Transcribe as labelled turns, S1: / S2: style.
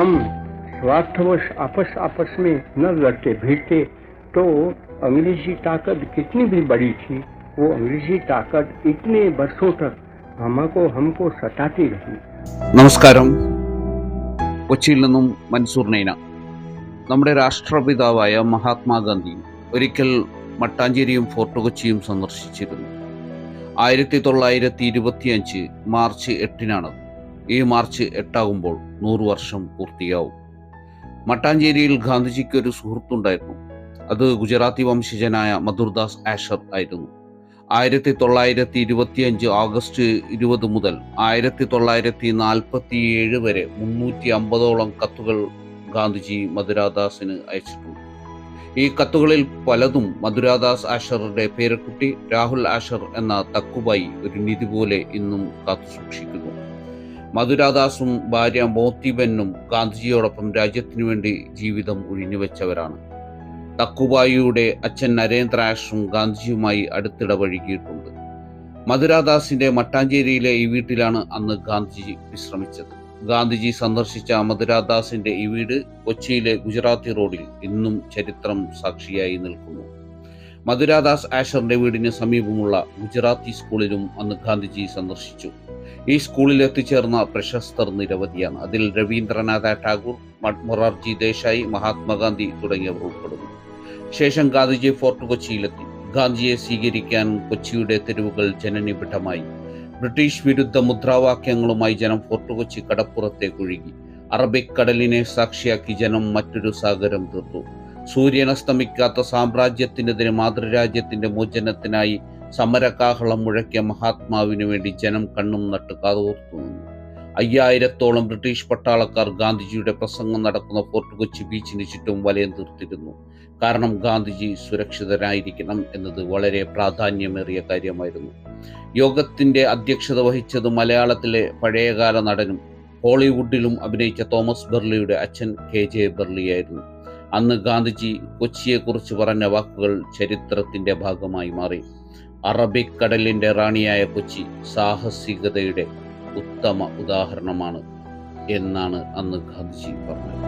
S1: हम स्वार्थवश आपस आपस में न लड़ते भिड़ते तो अंग्रेजी ताकत कितनी भी बड़ी थी वो अंग्रेजी ताकत इतने वर्षों तक हमको हमको सताती रही
S2: നമസ്കാരം കൊച്ചിയിൽ നിന്നും മൻസൂർ നൈന നമ്മുടെ രാഷ്ട്രപിതാവായ മഹാത്മാഗാന്ധി ഒരിക്കൽ മട്ടാഞ്ചേരിയും ഫോർട്ട് കൊച്ചിയും സന്ദർശിച്ചിരുന്നു ആയിരത്തി തൊള്ളായിരത്തി ഇരുപത്തിയഞ്ച് മാർച്ച് എട്ടിനാണ് ഈ മാർച്ച് എട്ടാകുമ്പോൾ നൂറ് വർഷം പൂർത്തിയാവും. മട്ടാഞ്ചേരിയിൽ ഗാന്ധിജിക്ക് ഒരു സുഹൃത്തുണ്ടായിരുന്നു. അത് ഗുജറാത്തി വംശജനായ മധുർദാസ് ആഷർ ആയിരുന്നു. ആയിരത്തി തൊള്ളായിരത്തി ഇരുപത്തിയഞ്ച് ആഗസ്റ്റ് ഇരുപത് മുതൽ ആയിരത്തി തൊള്ളായിരത്തി നാൽപ്പത്തി ഏഴ് വരെ മുന്നൂറ്റി അമ്പതോളം കത്തുകൾ ഗാന്ധിജി മധുരാദാസിന് അയച്ചിട്ടുണ്ട്. ഈ കത്തുകളിൽ പലതും മധുരാദാസ് ആഷറുടെ പേരക്കുട്ടി രാഹുൽ ആഷർ എന്ന തക്കുബായി ഒരു നിധി പോലെ ഇന്നും കാത്തുസൂക്ഷിക്കുന്നു. മധുരാദാസും ഭാര്യ മോത്തിബെന്നും ഗാന്ധിജിയോടൊപ്പം രാജ്യത്തിനു വേണ്ടി ജീവിതം ഒഴിഞ്ഞുവെച്ചവരാണ് തക്കുബായിയുടെ അച്ഛൻ നരേന്ദ്ര ആഷും ഗാന്ധിജിയുമായി അടുത്തിടപഴകിയിട്ടുണ്ട്. മധുരാദാസിന്റെ മട്ടാഞ്ചേരിയിലെ ഈ വീട്ടിലാണ് അന്ന് ഗാന്ധിജി വിശ്രമിച്ചത്. ഗാന്ധിജി സന്ദർശിച്ച മധുരാദാസിന്റെ ഈ വീട് കൊച്ചിയിലെ ഗുജറാത്തി റോഡിൽ ഇന്നും ചരിത്രം സാക്ഷിയായി നിൽക്കുന്നു. മധുരാദാസ് ആഷറിന്റെ വീടിന് സമീപമുള്ള ഗുജറാത്തി സ്കൂളിലും അന്ന് ഗാന്ധിജി സന്ദർശിച്ചു. ഈ സ്കൂളിൽ എത്തിച്ചേർന്ന പ്രശസ്തർ നിരവധിയാണ്. അതിൽ രവീന്ദ്രനാഥ ടാഗോർ മൊറാർജി ദേശായി മഹാത്മാഗാന്ധി തുടങ്ങിയവർ ഉൾപ്പെടുന്നു. ശേഷം ഗാന്ധിജി ഫോർട്ട് കൊച്ചിയിലെത്തി. ഗാന്ധിയെ സ്വീകരിക്കാൻ കൊച്ചിയുടെ തെരുവുകൾ ജനനിബിഡമായി. ബ്രിട്ടീഷ് വിരുദ്ധ മുദ്രാവാക്യങ്ങളുമായി ജനം ഫോർട്ട് കൊച്ചി കടപ്പുറത്തേക്ക് ഒഴുകി. അറബിക് കടലിനെ സാക്ഷിയാക്കി ജനം മറ്റൊരു സാഗരം തീർത്തു. സൂര്യനസ്തമിക്കാത്ത സാമ്രാജ്യത്തിനെതിരെ മാതൃരാജ്യത്തിന്റെ മോചനത്തിനായി സമരകാഹളം മുഴക്കിയ മഹാത്മാവിനു വേണ്ടി ജനം കണ്ണും നട്ട് കാതോർത്തു നിന്നു. അയ്യായിരത്തോളം ബ്രിട്ടീഷ് പട്ടാളക്കാർ ഗാന്ധിജിയുടെ പ്രസംഗം നടക്കുന്ന ഫോർട്ട് കൊച്ചി ബീച്ചിന് ചുറ്റും വലയം തീർത്തിരുന്നു. കാരണം ഗാന്ധിജി സുരക്ഷിതരായിരിക്കണം എന്നത് വളരെ പ്രാധാന്യമേറിയ കാര്യമായിരുന്നു. യോഗത്തിന്റെ അധ്യക്ഷത വഹിച്ചത് മലയാളത്തിലെ പഴയകാല നടനും ഹോളിവുഡിലും അഭിനയിച്ച തോമസ് ബെർലിയുടെ അച്ഛൻ കെ ജെ ബെർലിയായിരുന്നു അന്ന് ഗാന്ധിജി കൊച്ചിയെക്കുറിച്ച് പറഞ്ഞ വാക്കുകൾ ചരിത്രത്തിന്റെ ഭാഗമായി മാറി. അറബിക് കടലിന്റെ റാണിയായ കൊച്ചി സാഹസികതയുടെ ഉത്തമ ഉദാഹരണമാണ് എന്നാണ് അന്ന് ഗാന്ധിജി പറഞ്ഞത്.